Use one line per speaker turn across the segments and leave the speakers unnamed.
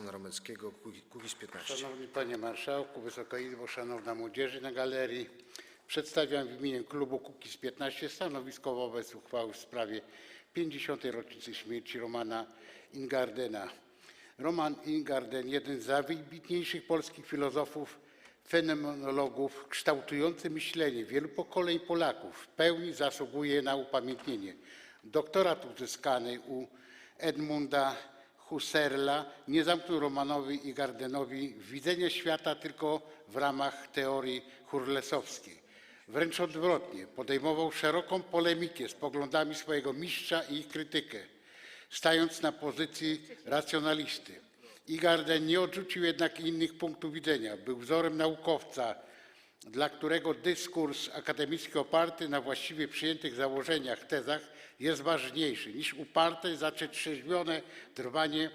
Stefana Romeckiego, Kukiz 15.
Szanowny Panie Marszałku, Wysoka Izbo, Szanowna Młodzieży na galerii. Przedstawiam w imieniu klubu Kukiz15 stanowisko wobec uchwały w sprawie 50. rocznicy śmierci Romana Ingardena. Roman Ingarden, jeden z najwybitniejszych polskich filozofów, fenomenologów, kształtujący myślenie wielu pokoleń Polaków, w pełni zasługuje na upamiętnienie. Doktorat uzyskany u Edmunda Husserla nie zamknął Romanowi i Gardenowi widzenia świata tylko w ramach teorii hurlesowskiej. Wręcz odwrotnie, podejmował szeroką polemikę z poglądami swojego mistrza i ich krytykę, stając na pozycji racjonalisty. Igarden nie odrzucił jednak innych punktów widzenia. Był wzorem naukowca, dla którego dyskurs akademicki oparty na właściwie przyjętych założeniach, tezach jest ważniejszy niż uparte, zatrzeźwione trwanie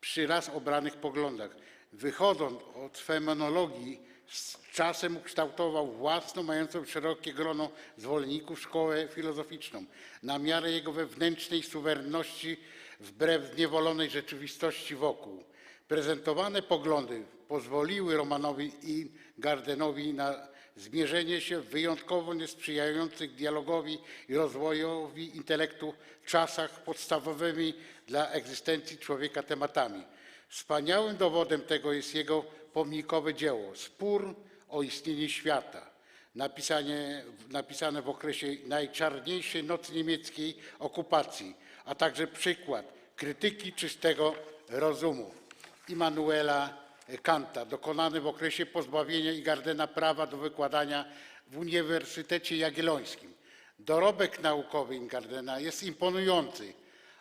przy raz obranych poglądach. Wychodząc od fenomenologii, z czasem ukształtował własną, mającą szerokie grono zwolenników szkołę filozoficzną, na miarę jego wewnętrznej suwerenności wbrew zniewolonej rzeczywistości wokół. Prezentowane poglądy pozwoliły Romanowi i Gardenowi na zmierzenie się w wyjątkowo niesprzyjających dialogowi i rozwojowi intelektu czasach podstawowymi dla egzystencji człowieka tematami. Wspaniałym dowodem tego jest jego pomnikowe dzieło Spór o istnienie świata, napisanie, napisane w okresie najczarniejszej nocy niemieckiej okupacji, a także przykład krytyki czystego rozumu Immanuela Kanta, dokonany w okresie pozbawienia Igardena prawa do wykładania w Uniwersytecie Jagiellońskim. Dorobek naukowy Ingardena jest imponujący,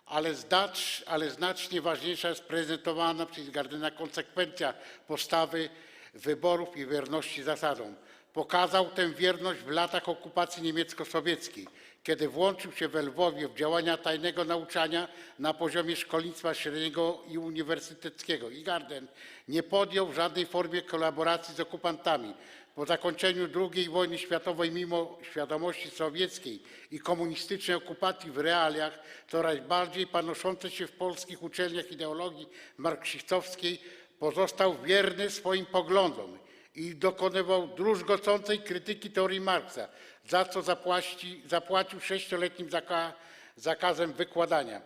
ale, zdacz, ale znacznie ważniejsza jest prezentowana przez Gardena konsekwencja postawy wyborów i wierności zasadom. Pokazał tę wierność w latach okupacji niemiecko-sowieckiej, kiedy włączył się we Lwowie w działania tajnego nauczania na poziomie szkolnictwa średniego i uniwersyteckiego. Igarden nie podjął w żadnej formie kolaboracji z okupantami. Po zakończeniu II wojny światowej, mimo świadomości sowieckiej i komunistycznej okupacji w realiach coraz bardziej panoszącej się w polskich uczelniach ideologii marksistowskiej, pozostał wierny swoim poglądom i dokonywał druzgocącej krytyki teorii Marksa, za co zapłaci, zapłacił sześcioletnim zaka, zakazem wykładania.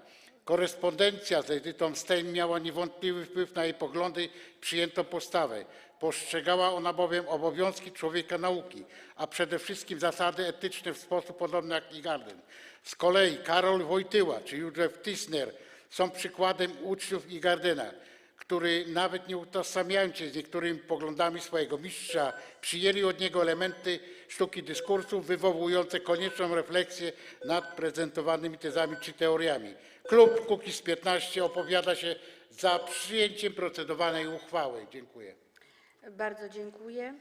Korespondencja z Edytą Stein miała niewątpliwy wpływ na jej poglądy i przyjętą postawę. Postrzegała ona bowiem obowiązki człowieka nauki, a przede wszystkim zasady etyczne w sposób podobny jak Igarden. Z kolei Karol Wojtyła czy Józef Tisner są przykładem uczniów Igardena który nawet nie utożsamiając się z niektórymi poglądami swojego mistrza, przyjęli od niego elementy sztuki dyskursu wywołujące konieczną refleksję nad prezentowanymi tezami czy teoriami. Klub Kukiz15 opowiada się za przyjęciem procedowanej uchwały. Dziękuję.
Bardzo dziękuję.